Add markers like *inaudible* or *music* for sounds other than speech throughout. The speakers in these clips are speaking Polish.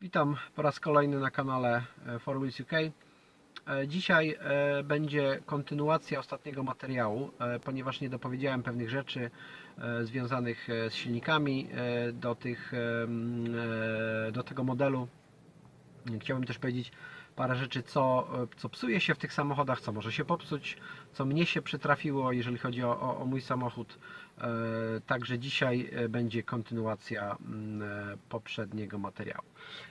Witam po raz kolejny na kanale e, Four Wheels UK. E, Dzisiaj e, będzie kontynuacja ostatniego materiału, ponieważ nie dopowiedziałem pewnych rzeczy związanych z silnikami do, tych, do tego modelu. Chciałbym też powiedzieć parę rzeczy, co, co psuje się w tych samochodach, co może się popsuć, co mnie się przytrafiło, jeżeli chodzi o, o, o mój samochód. E, Także dzisiaj e, będzie kontynuacja mm, e, poprzedniego materiału.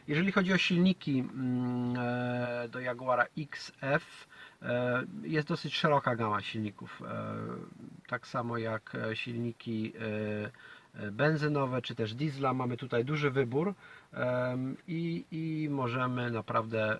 Jeżeli chodzi o silniki mm, e, do Jaguara XF, e, jest dosyć szeroka gama silników. e, Tak samo jak e, silniki e, e, benzynowe czy też diesla. Mamy tutaj duży wybór i, i możemy naprawdę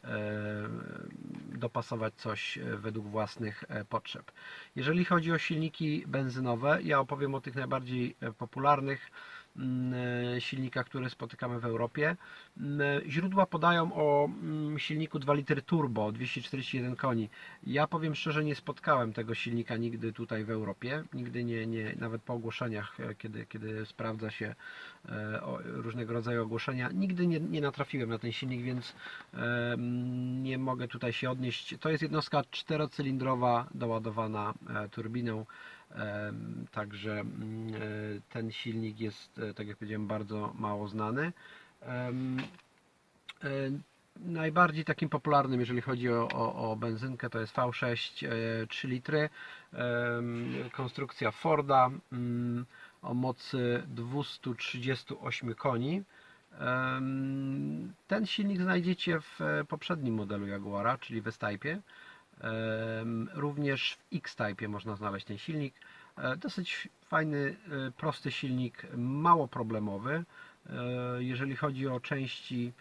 dopasować coś e, według własnych e, potrzeb. Jeżeli chodzi o silniki benzynowe, ja opowiem o tych najbardziej e, popularnych mm, e, silnikach, które spotykamy w Europie. Mm, e, Źródła podają o mm, silniku 2 litry turbo 241 koni. Ja powiem szczerze, nie spotkałem tego silnika nigdy tutaj w Europie. Nigdy nie, nie nawet po ogłoszeniach, e, kiedy, kiedy sprawdza się różnego rodzaju ogłoszenia, nigdy nie, nie natrafiłem na ten silnik, więc nie mogę tutaj się odnieść. To jest jednostka czterocylindrowa doładowana turbiną. Także mm, e, ten silnik jest, e, tak jak powiedziałem, bardzo mało znany. E, Najbardziej takim popularnym, jeżeli chodzi o, o, o benzynkę, to jest V6 e, 3 litry. Konstrukcja Forda mm, o mocy 238 koni. Ten silnik znajdziecie w poprzednim modelu Jaguara, czyli w S-Type. Również w X-Type można znaleźć ten silnik. E, Dosyć fajny, e, prosty silnik, mało problemowy. E, Jeżeli chodzi o części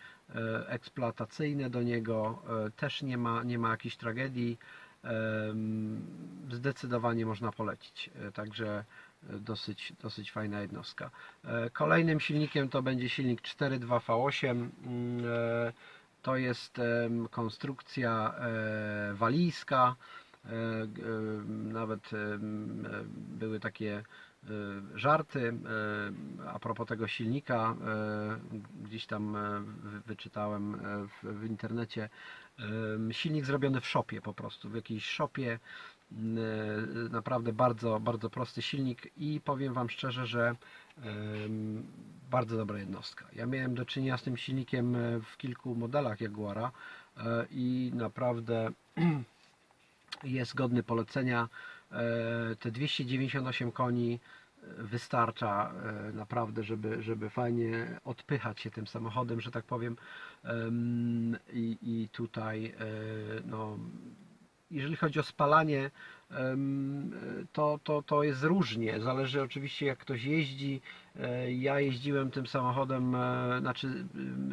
eksploatacyjne do niego, też nie ma, nie ma jakichś tragedii. Zdecydowanie można polecić. Także dosyć, dosyć fajna jednostka. Kolejnym silnikiem to będzie silnik 4.2 V8. Mm, To jest konstrukcja e, walijska. E, Nawet e, były takie żarty a propos tego silnika. Gdzieś tam wy- wyczytałem w, internecie. Silnik zrobiony w szopie po prostu, w jakiejś szopie. m, e, Naprawdę bardzo, bardzo prosty silnik i powiem Wam szczerze, że bardzo dobra jednostka. Ja miałem do czynienia z tym silnikiem e, w kilku modelach Jaguara e, i naprawdę *clears throat* jest godny polecenia. E, Te 298 koni wystarcza naprawdę, żeby, żeby fajnie odpychać się tym samochodem, że tak powiem. Em, I, i tutaj, no, jeżeli chodzi o spalanie, to, to, to jest różnie. Zależy oczywiście jak ktoś jeździ. E, Ja jeździłem tym samochodem, e, znaczy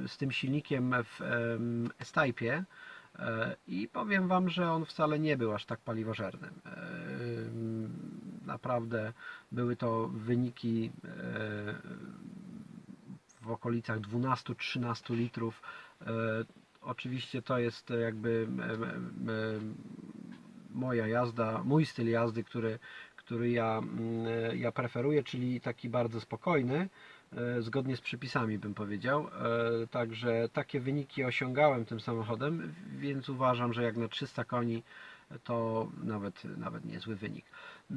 z tym silnikiem w em, S-Type e, i powiem Wam, że on wcale nie był aż tak paliwożernym. Naprawdę były to wyniki w okolicach 12-13 litrów. E, Oczywiście to jest jakby em, em, moja jazda, mój styl jazdy, który, który ja, e, ja preferuję, czyli taki bardzo spokojny, e, zgodnie z przepisami bym powiedział. E, Także takie wyniki osiągałem tym samochodem, więc uważam, że jak na 300 koni to nawet, nawet niezły wynik. E,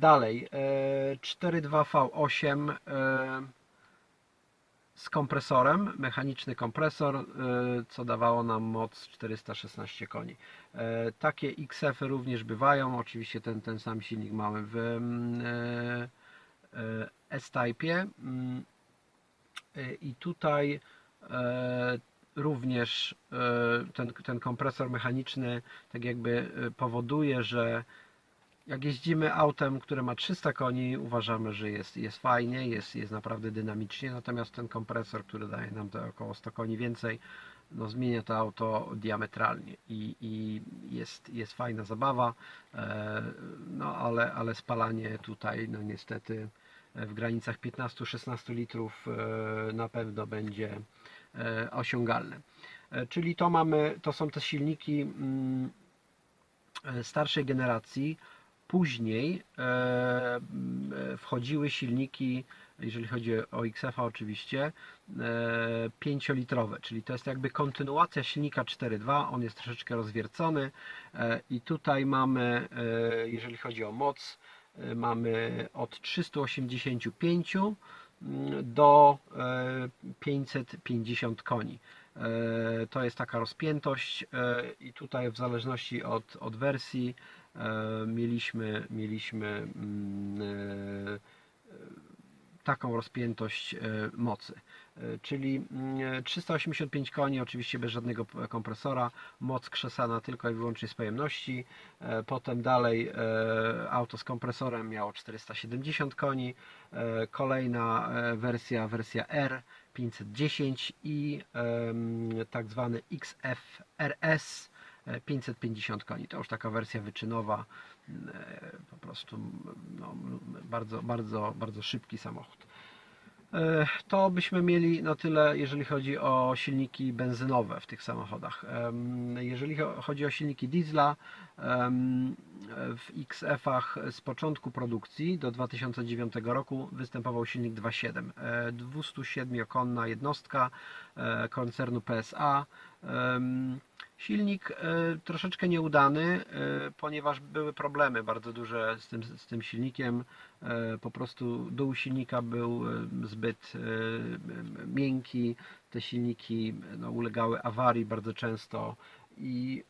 Dalej, e, 4.2 V8 e, z kompresorem, mechaniczny kompresor, e, co dawało nam moc 416 koni. E, Takie XF-y również bywają, oczywiście ten, ten sam silnik mamy w mm, e, S-Type mm, i tutaj również ten, ten kompresor mechaniczny tak jakby powoduje, że jak jeździmy autem, które ma 300 koni, uważamy, że jest, jest fajnie, jest, jest naprawdę dynamicznie, natomiast ten kompresor, który daje nam około 100 koni więcej, no zmienia to auto diametralnie i, i jest, jest fajna zabawa, e, no ale, ale spalanie tutaj, no niestety e, w granicach 15-16 litrów e, na pewno będzie osiągalne. Czyli to mamy, to są te silniki mm, starszej generacji, Później e, e, wchodziły silniki, jeżeli chodzi o XF oczywiście, e, 5-litrowe, czyli to jest jakby kontynuacja silnika 4.2, on jest troszeczkę rozwiercony e, i tutaj mamy, e, jeżeli chodzi o moc, e, mamy od 385 mm, do e, 550 koni. E, To jest taka rozpiętość e, i tutaj w zależności od, od wersji e, mieliśmy, mieliśmy mm, e, taką rozpiętość e, mocy. E, Czyli mm, 385 koni, oczywiście bez żadnego kompresora, moc krzesana tylko i wyłącznie z pojemności. E, Potem dalej e, auto z kompresorem miało 470 koni. E, Kolejna e, wersja, wersja R 510 i tak zwany XF RS e, 550 koni. To już taka wersja wyczynowa, e, po prostu no, bardzo, bardzo, bardzo szybki samochód. E, To byśmy mieli na tyle, jeżeli chodzi o silniki benzynowe w tych samochodach. Jeżeli cho- chodzi o silniki diesla, w XF-ach z początku produkcji do 2009 roku występował silnik 2.7. e, 207-konna jednostka e, koncernu PSA. Silnik e, troszeczkę nieudany, e, ponieważ były problemy bardzo duże z tym, z tym silnikiem. E, Po prostu dół silnika był zbyt miękki, te silniki no, ulegały awarii bardzo często. I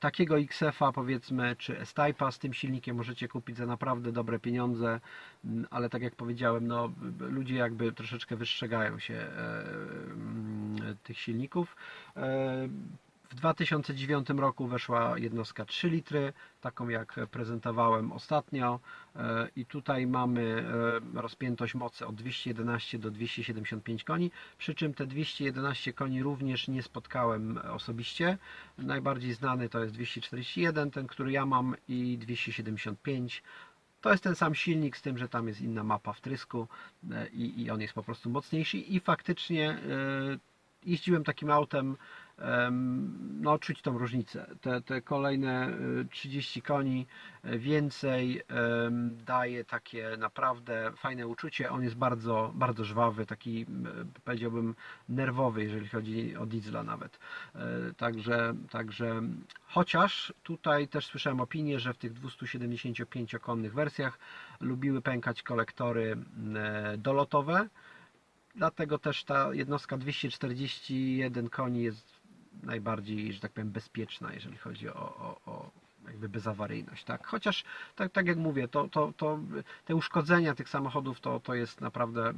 takiego XF-a powiedzmy, czy S-Type'a z tym silnikiem możecie kupić za naprawdę dobre pieniądze, m, ale tak jak powiedziałem, no, ludzie jakby troszeczkę wystrzegają się e, m, tych silników. E, w 2009 roku weszła jednostka 3 litry, taką jak prezentowałem ostatnio E, i tutaj mamy e, rozpiętość mocy od 211 do 275 koni, przy czym te 211 koni również nie spotkałem osobiście. Najbardziej znany to jest 241, ten który ja mam i 275. To jest ten sam silnik, z tym, że tam jest inna mapa wtrysku e, i, i on jest po prostu mocniejszy i faktycznie jeździłem takim autem, em, no czuć tą różnicę. Te, te kolejne y, 30 koni y, więcej daje takie naprawdę fajne uczucie. On jest bardzo, bardzo żwawy, taki powiedziałbym nerwowy, jeżeli chodzi o diesla nawet. E, Także, także chociaż tutaj też słyszałem opinię, że w tych 275-konnych wersjach lubiły pękać kolektory dolotowe, Dlatego też ta jednostka 241 koni jest najbardziej, że tak powiem, bezpieczna, jeżeli chodzi o, o, o jakby bezawaryjność, tak? Chociaż tak, tak jak mówię, to, to, to te uszkodzenia tych samochodów to, to jest naprawdę e, e,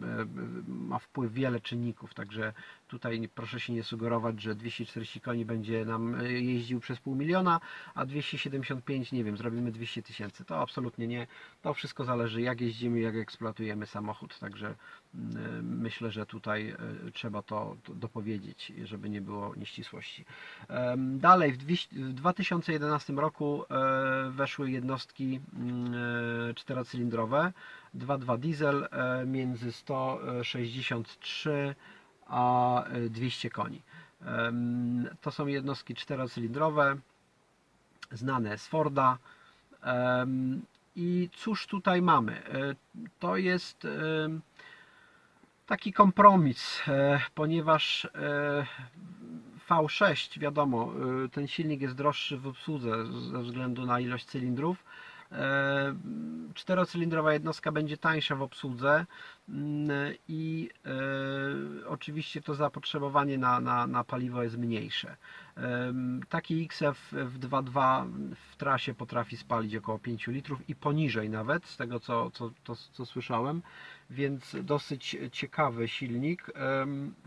ma wpływ wiele czynników, także tutaj proszę się nie sugerować, że 240 koni będzie nam e, jeździł przez pół miliona, a 275, nie wiem, zrobimy 200 tysięcy. To absolutnie nie. To wszystko zależy jak jeździmy, jak eksploatujemy samochód, także mm, myślę, że tutaj e, trzeba to, dopowiedzieć, żeby nie było nieścisłości. Dalej, w 2011 roku e, weszły jednostki mm, e, czterocylindrowe, 2.2 diesel e, między 163 a e, 200 koni. To są jednostki czterocylindrowe, znane z Forda. I cóż tutaj mamy? To jest taki kompromis, ponieważ V6, wiadomo, e, ten silnik jest droższy w obsłudze ze względu na ilość cylindrów. E, Czterocylindrowa jednostka będzie tańsza w obsłudze mm, i e, oczywiście to zapotrzebowanie na, na, na paliwo jest mniejsze. Em, Taki XF w 2.2 w trasie potrafi spalić około 5 litrów i poniżej nawet, z tego co, co, to, co słyszałem, więc dosyć ciekawy silnik,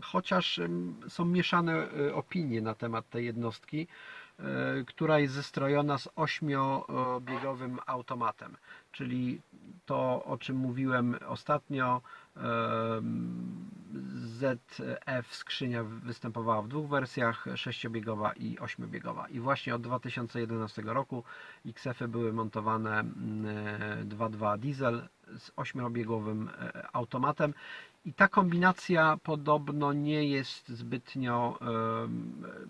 chociaż są mieszane e, opinie na temat tej jednostki, e, która jest zestrojona z ośmiobiegowym automatem, czyli to o czym mówiłem ostatnio, em, ZF skrzynia występowała w dwóch wersjach, sześciobiegowa i ośmiobiegowa. I właśnie od 2011 roku XF-y były montowane mm, e, 2.2 diesel z ośmiobiegowym e, automatem. I ta kombinacja podobno nie jest zbytnio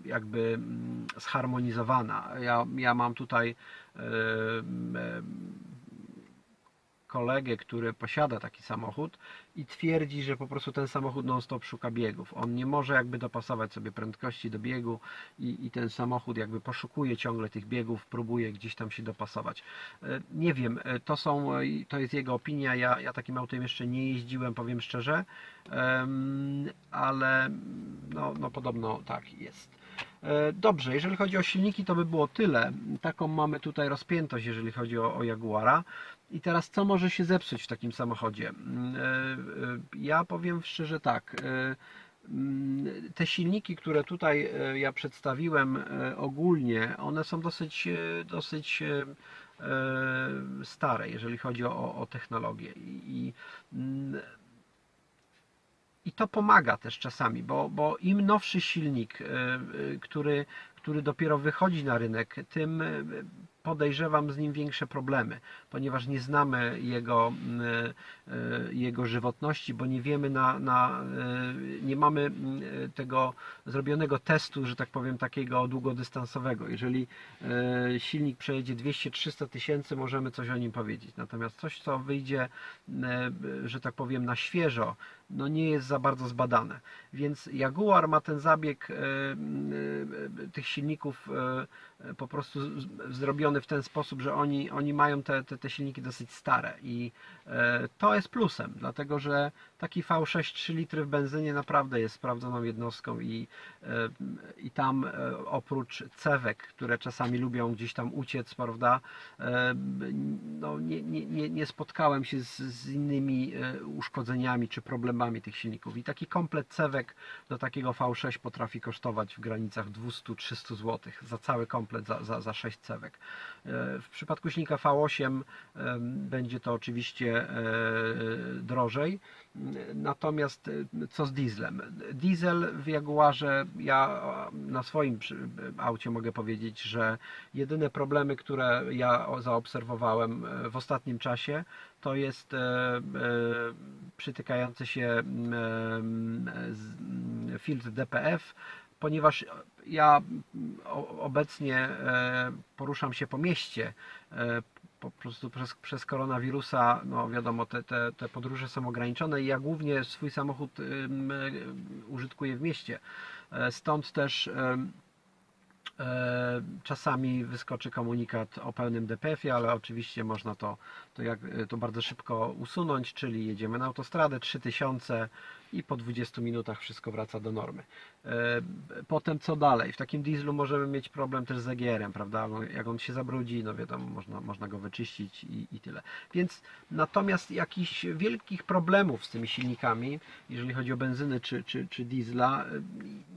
jakby mm, zharmonizowana. Ja, ja mam tutaj kolegę, który posiada taki samochód i twierdzi, że po prostu ten samochód non-stop szuka biegów. On nie może jakby dopasować sobie prędkości do biegu i, i ten samochód jakby poszukuje ciągle tych biegów, próbuje gdzieś tam się dopasować. E, Nie wiem, e, to są, e, to jest jego opinia, ja, ja takim autem jeszcze nie jeździłem, powiem szczerze, ale no, no podobno tak jest. Dobrze, jeżeli chodzi o silniki, to by było tyle. Taką mamy tutaj rozpiętość, jeżeli chodzi o, o Jaguara. I teraz, co może się zepsuć w takim samochodzie? Mm, e, e, Ja powiem szczerze tak. e, mm, Te silniki, które tutaj ja przedstawiłem ogólnie, one są dosyć, dosyć stare, jeżeli chodzi o, o technologię. I, mm, i to pomaga też czasami, bo, bo im nowszy silnik, który, który dopiero wychodzi na rynek, tym podejrzewam z nim większe problemy, ponieważ nie znamy jego, y, y, jego żywotności, bo nie wiemy na, na y, nie mamy y, tego zrobionego testu, że tak powiem, takiego długodystansowego. Jeżeli silnik przejedzie 200-300 tysięcy, możemy coś o nim powiedzieć. Natomiast coś, co wyjdzie, że tak powiem, na świeżo, no nie jest za bardzo zbadane. Więc Jaguar ma ten zabieg e, e, tych silników e, po prostu zrobiony w ten sposób, że oni, oni mają te, te, te silniki dosyć stare i to jest plusem, dlatego że taki V6 3 litry w benzynie naprawdę jest sprawdzoną jednostką i, e, i tam e, oprócz cewek, które czasami lubią gdzieś tam uciec, prawda, e, no nie, nie, nie, spotkałem się z, z innymi uszkodzeniami czy problemami tych silników. I taki komplet cewek do takiego V6 potrafi kosztować w granicach 200-300 zł za cały komplet, za, za, za 6 cewek. W przypadku silnika V8 em, będzie to oczywiście drożej. Natomiast e, co z dieslem? Diesel w Jaguarze, ja na swoim aucie mogę powiedzieć, że jedyne problemy, które ja zaobserwowałem e, w ostatnim czasie, to jest e, przytykający się filtr DPF, ponieważ ja obecnie poruszam się po mieście, po prostu przez, przez koronawirusa, no wiadomo, te, te, te podróże są ograniczone i ja głównie swój samochód e, użytkuję w mieście. E, Stąd też e, czasami wyskoczy komunikat o pełnym DPF-ie, ale oczywiście można to, to, jak, to bardzo szybko usunąć, czyli jedziemy na autostradę 3000 i po 20 minutach wszystko wraca do normy. E, Potem co dalej? W takim dieslu możemy mieć problem też z EGR-em, prawda? No, Jak on się zabrudzi, no wiadomo, można, można go wyczyścić i, i tyle. Więc natomiast jakichś wielkich problemów z tymi silnikami, jeżeli chodzi o benzyny czy, czy, czy diesla, e,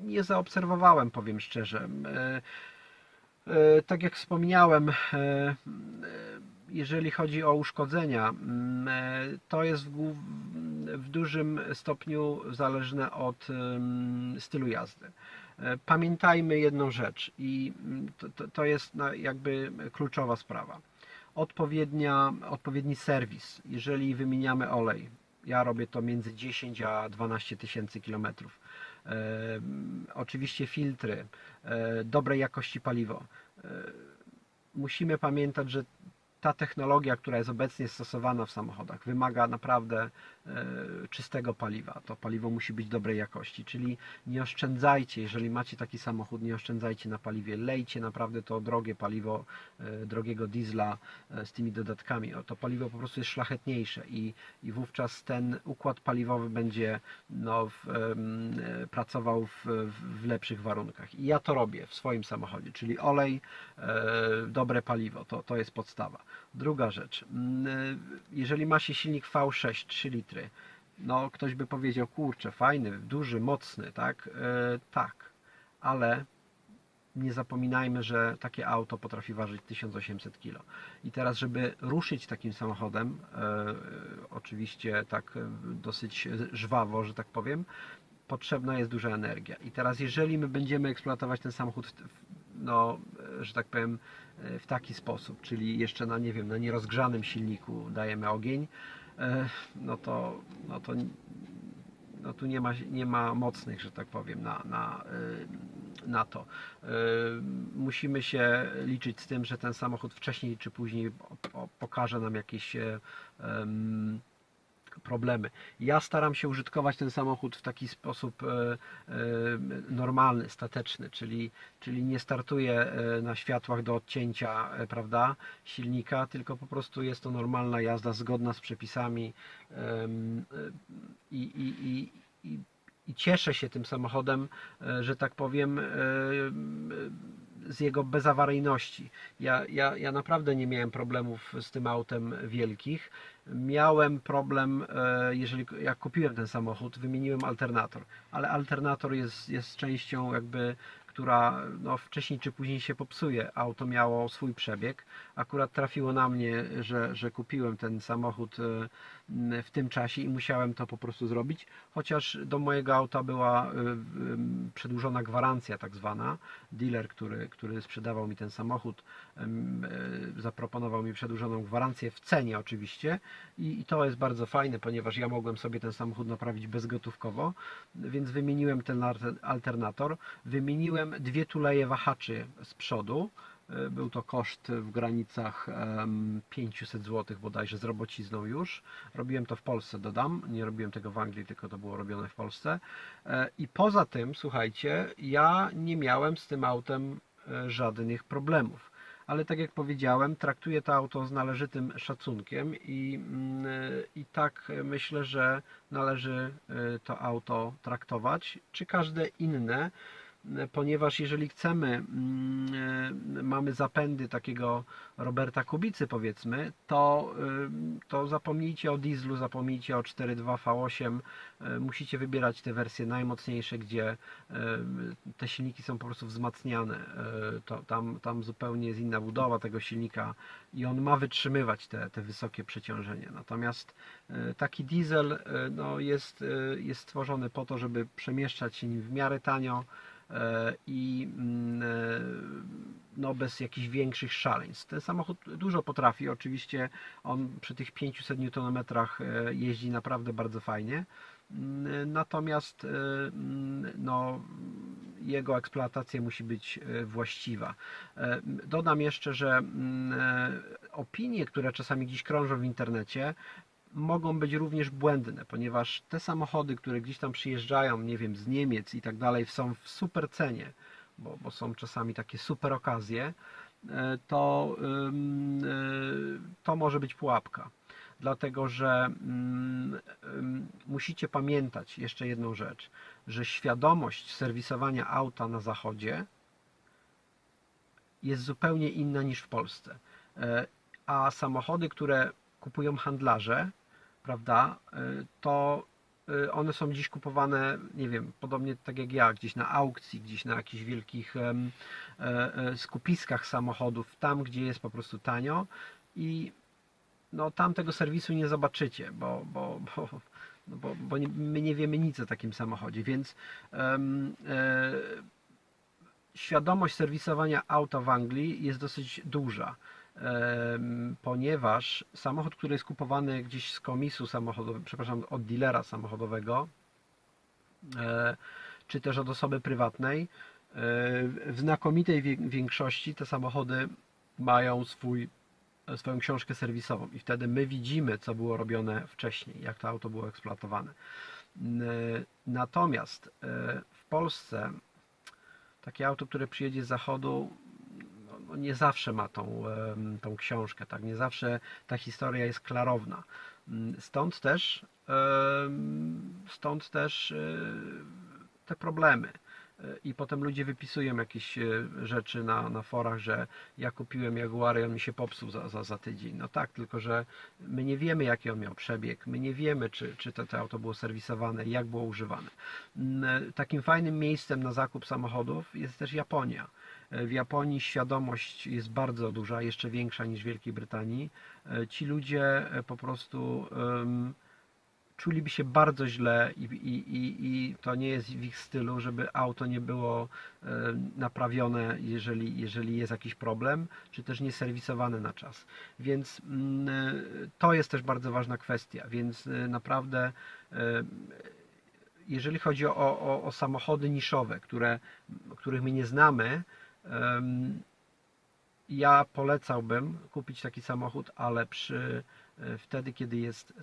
nie zaobserwowałem, powiem szczerze. E, Tak jak wspomniałem, jeżeli chodzi o uszkodzenia, mm, to jest w, w dużym stopniu zależne od stylu jazdy. E, Pamiętajmy jedną rzecz i mm, to, to, jest jakby kluczowa sprawa. Odpowiednia, odpowiedni serwis, jeżeli wymieniamy olej. Ja robię to między 10 a 12 tysięcy kilometrów. E, Oczywiście filtry, e, dobrej jakości paliwo. Musimy pamiętać, że ta technologia, która jest obecnie stosowana w samochodach, wymaga naprawdę czystego paliwa. To paliwo musi być dobrej jakości, czyli nie oszczędzajcie, jeżeli macie taki samochód, nie oszczędzajcie na paliwie. Lejcie naprawdę to drogie paliwo, e, drogiego diesla e, z tymi dodatkami. To paliwo po prostu jest szlachetniejsze i, i wówczas ten układ paliwowy będzie no, w, e, pracował w, w, lepszych warunkach. I ja to robię w swoim samochodzie, czyli olej, e, dobre paliwo, to, to jest podstawa. Druga rzecz, mm, e, jeżeli ma się silnik V6 3 litry, no ktoś by powiedział, kurczę, fajny, duży, mocny, tak? E, tak, ale nie zapominajmy, że takie auto potrafi ważyć 1800 kg. I teraz, żeby ruszyć takim samochodem, e, oczywiście tak dosyć żwawo, że tak powiem, potrzebna jest duża energia. I teraz, jeżeli my będziemy eksploatować ten samochód, no, że tak powiem, w taki sposób, czyli jeszcze na, nie wiem, na nierozgrzanym silniku dajemy ogień, e, no to, no to no tu nie ma, nie ma mocnych, że tak powiem, na, na, y, na to. Y, Musimy się liczyć z tym, że ten samochód wcześniej czy później pokaże nam jakieś e, problemy. Ja staram się użytkować ten samochód w taki sposób e, e, normalny, stateczny, czyli, czyli nie startuję e, na światłach do odcięcia, prawda, silnika, tylko po prostu jest to normalna jazda zgodna z przepisami i, i, i, i, i cieszę się tym samochodem, że tak powiem, z jego bezawaryjności. Ja, ja, ja naprawdę nie miałem problemów z tym autem wielkich. Miałem problem, e, jeżeli jak kupiłem ten samochód, wymieniłem alternator, ale alternator jest, jest częścią jakby, która no, wcześniej czy później się popsuje. Auto miało swój przebieg. Akurat trafiło na mnie, że, że kupiłem ten samochód e, w tym czasie i musiałem to po prostu zrobić, chociaż do mojego auta była y, y, przedłużona gwarancja tak zwana. Dealer, który, który sprzedawał mi ten samochód, y, zaproponował mi przedłużoną gwarancję w cenie oczywiście i, i to jest bardzo fajne, ponieważ ja mogłem sobie ten samochód naprawić bezgotówkowo, więc wymieniłem ten alter- alternator, wymieniłem dwie tuleje wahaczy z przodu, był to koszt w granicach em, 500 zł bodajże z robocizną już. Robiłem to w Polsce, dodam. Nie robiłem tego w Anglii, tylko to było robione w Polsce. E, I poza tym, słuchajcie, ja nie miałem z tym autem e, żadnych problemów. Ale tak jak powiedziałem, traktuję to auto z należytym szacunkiem i, mm, e, i tak myślę, że należy e, to auto traktować, czy każde inne, ponieważ jeżeli chcemy, mm, e, mamy zapędy takiego Roberta Kubicy powiedzmy, to, ym, to zapomnijcie o dieslu, zapomnijcie o 4.2 V8, y, musicie wybierać te wersje najmocniejsze, gdzie te silniki są po prostu wzmacniane. To, tam, tam zupełnie jest inna budowa tego silnika i on ma wytrzymywać te, te wysokie przeciążenie. Natomiast taki diesel no, jest, jest stworzony po to, żeby przemieszczać się nim w miarę tanio e, i mm, e, no, bez jakichś większych szaleństw. Ten samochód dużo potrafi, oczywiście on przy tych 500 Nm e, jeździ naprawdę bardzo fajnie, Mm, natomiast e, mm, no, jego eksploatacja musi być e, właściwa. E, Dodam jeszcze, że e, opinie, które czasami gdzieś krążą w internecie, mogą być również błędne, ponieważ te samochody, które gdzieś tam przyjeżdżają, nie wiem, z Niemiec i tak dalej, są w super cenie, bo, bo są czasami takie super okazje, e, to, e, to może być pułapka. Dlatego, że mm, musicie pamiętać jeszcze jedną rzecz, że świadomość serwisowania auta na zachodzie jest zupełnie inna niż w Polsce. E, A samochody, które kupują handlarze, prawda, e, to e, one są dziś kupowane, nie wiem, podobnie tak jak ja, gdzieś na aukcji, gdzieś na jakichś wielkich e, skupiskach samochodów, tam gdzie jest po prostu tanio. I no tam tego serwisu nie zobaczycie, bo, bo, bo, no bo, bo nie, my nie wiemy nic o takim samochodzie, więc em, e, świadomość serwisowania auta w Anglii jest dosyć duża, ponieważ samochód, który jest kupowany gdzieś z komisu samochodowego, przepraszam, od dealera samochodowego, e, czy też od osoby prywatnej, e, w znakomitej większości te samochody mają swój, swoją książkę serwisową i wtedy my widzimy, co było robione wcześniej, jak to auto było eksploatowane. Natomiast e, w Polsce takie auto, które przyjedzie z zachodu, nie zawsze ma tą, tą książkę, tak? Nie zawsze ta historia jest klarowna. Mm, Stąd też, stąd też e, te problemy. E, I potem ludzie wypisują jakieś e, rzeczy na, na forach, że ja kupiłem Jaguar i on mi się popsuł za, za, za tydzień. No tak, tylko że my nie wiemy jaki on miał przebieg, my nie wiemy czy, czy to, to auto było serwisowane, jak było używane. Mm, Takim fajnym miejscem na zakup samochodów jest też Japonia. E, W Japonii świadomość jest bardzo duża, jeszcze większa niż w Wielkiej Brytanii. E, Ci ludzie e, po prostu em, czuliby się bardzo źle i, i, i, i to nie jest w ich stylu, żeby auto nie było naprawione, jeżeli, jeżeli jest jakiś problem, czy też nie serwisowane na czas. Więc mm, to jest też bardzo ważna kwestia, więc naprawdę jeżeli chodzi o, o, o samochody niszowe, które, których my nie znamy, ja polecałbym kupić taki samochód, ale przy e, wtedy, kiedy jest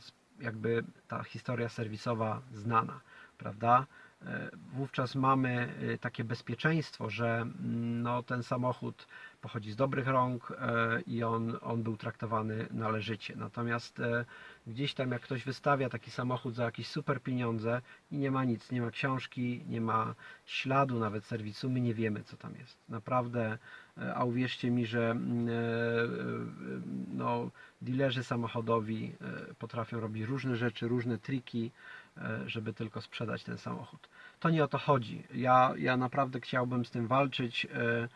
jakby ta historia serwisowa znana, prawda? E, Wówczas mamy e, takie bezpieczeństwo, że mm, no, ten samochód pochodzi z dobrych rąk e, i on, on był traktowany należycie. Natomiast gdzieś tam jak ktoś wystawia taki samochód za jakieś super pieniądze i nie ma nic, nie ma książki, nie ma śladu nawet serwisu, my nie wiemy co tam jest. Naprawdę, a uwierzcie mi, że mm, no, dealerzy samochodowi potrafią robić różne rzeczy, różne triki, żeby tylko sprzedać ten samochód. To nie o to chodzi. Ja, ja naprawdę chciałbym z tym walczyć, e,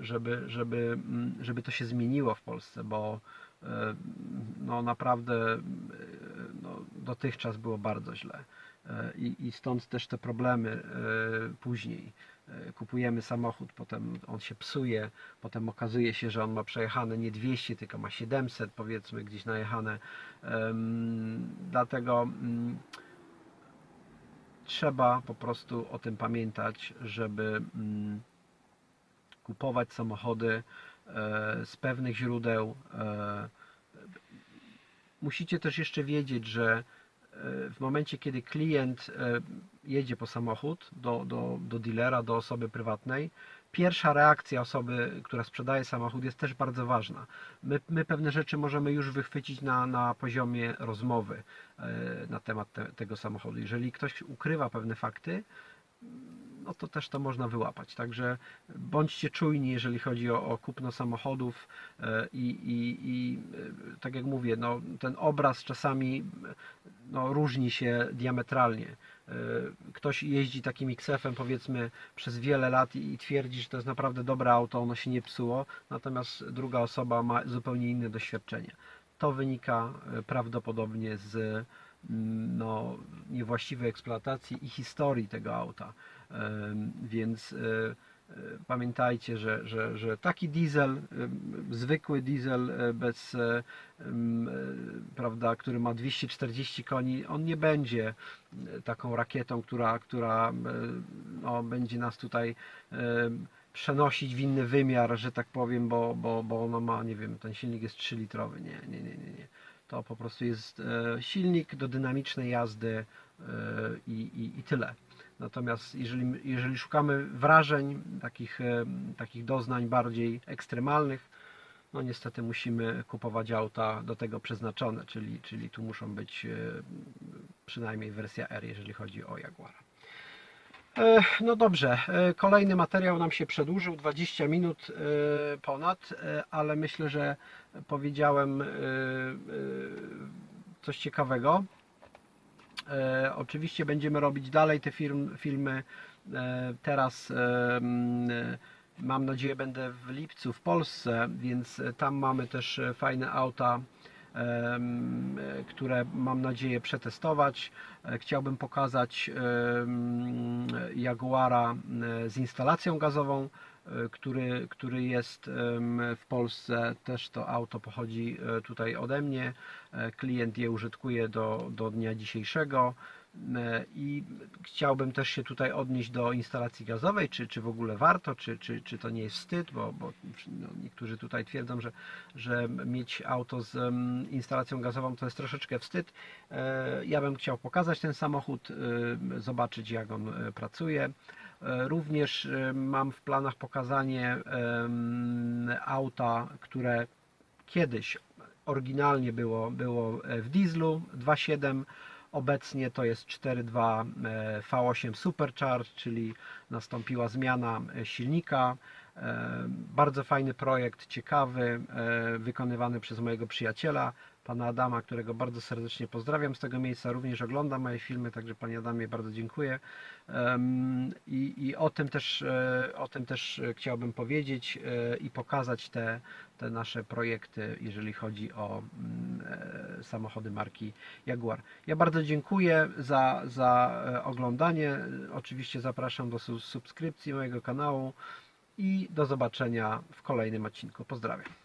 żeby, żeby, mm, żeby to się zmieniło w Polsce, bo e, no naprawdę e, no, dotychczas było bardzo źle. E, I, I stąd też te problemy e, później. E, Kupujemy samochód, potem on się psuje, potem okazuje się, że on ma przejechane nie 200, tylko ma 700 powiedzmy gdzieś najechane. Dlatego mm, trzeba po prostu o tym pamiętać, żeby mm, kupować samochody e, z pewnych źródeł. E, Musicie też jeszcze wiedzieć, że e, w momencie, kiedy klient jedzie po samochód do, do, do dealera, do osoby prywatnej, pierwsza reakcja osoby, która sprzedaje samochód jest też bardzo ważna. My, my pewne rzeczy możemy już wychwycić na, na poziomie rozmowy e, na temat te, tego samochodu. Jeżeli ktoś ukrywa pewne fakty, no to też to można wyłapać. Także bądźcie czujni, jeżeli chodzi o, o kupno samochodów e, i, i, i e, tak jak mówię, no, ten obraz czasami no, różni się diametralnie. E, Ktoś jeździ takim XF-em powiedzmy przez wiele lat i twierdzi, że to jest naprawdę dobre auto, ono się nie psuło, natomiast druga osoba ma zupełnie inne doświadczenie. To wynika e, prawdopodobnie z mm, no, niewłaściwej eksploatacji i historii tego auta. Więc e, pamiętajcie, że, że, że taki diesel, em, zwykły diesel e, bez, e, e, prawda, który ma 240 koni, on nie będzie e, taką rakietą, która, która e, no, będzie nas tutaj przenosić w inny wymiar, że tak powiem, bo, bo, bo ono ma, nie wiem, ten silnik jest 3 litrowy. Nie, nie, nie, nie. nie. To po prostu jest e, silnik do dynamicznej jazdy e, i, i, i tyle. Natomiast jeżeli, jeżeli szukamy wrażeń, takich, e, takich doznań bardziej ekstremalnych, no niestety musimy kupować auta do tego przeznaczone, czyli, czyli tu muszą być e, przynajmniej wersja R, jeżeli chodzi o Jaguara. E, No dobrze, kolejny materiał nam się przedłużył, 20 minut ponad, ale myślę, że powiedziałem coś ciekawego. E, Oczywiście będziemy robić dalej te film, filmy. E, Teraz e, mam nadzieję będę w lipcu w Polsce, więc tam mamy też fajne auta, które mam nadzieję przetestować. Chciałbym pokazać Jaguara z instalacją gazową, który, który jest w Polsce. Też to auto pochodzi e, tutaj ode mnie. E, Klient je użytkuje do, do dnia dzisiejszego. E, I chciałbym też się tutaj odnieść do instalacji gazowej, czy, czy w ogóle warto, czy, czy, czy to nie jest wstyd, bo, bo no, niektórzy tutaj twierdzą, że, że mieć auto z instalacją gazową to jest troszeczkę wstyd. E, Ja bym chciał pokazać ten samochód, e, zobaczyć jak on e, pracuje. E, Również e, mam w planach pokazanie auta, które kiedyś oryginalnie było, było e, w dieslu 2.7 Obecnie to jest 4.2 e, V8 Supercharge, czyli nastąpiła zmiana silnika. Bardzo fajny projekt, ciekawy, wykonywany przez mojego przyjaciela, pana Adama, którego bardzo serdecznie pozdrawiam z tego miejsca. Również ogląda moje filmy, także panie Adamie bardzo dziękuję. I, i o, tym też, e, o tym też e, chciałbym powiedzieć e, i pokazać te, te nasze projekty, jeżeli chodzi o mm, samochody marki Jaguar. Ja bardzo dziękuję za, za oglądanie. Oczywiście zapraszam do su- subskrypcji mojego kanału i do zobaczenia w kolejnym odcinku. Pozdrawiam.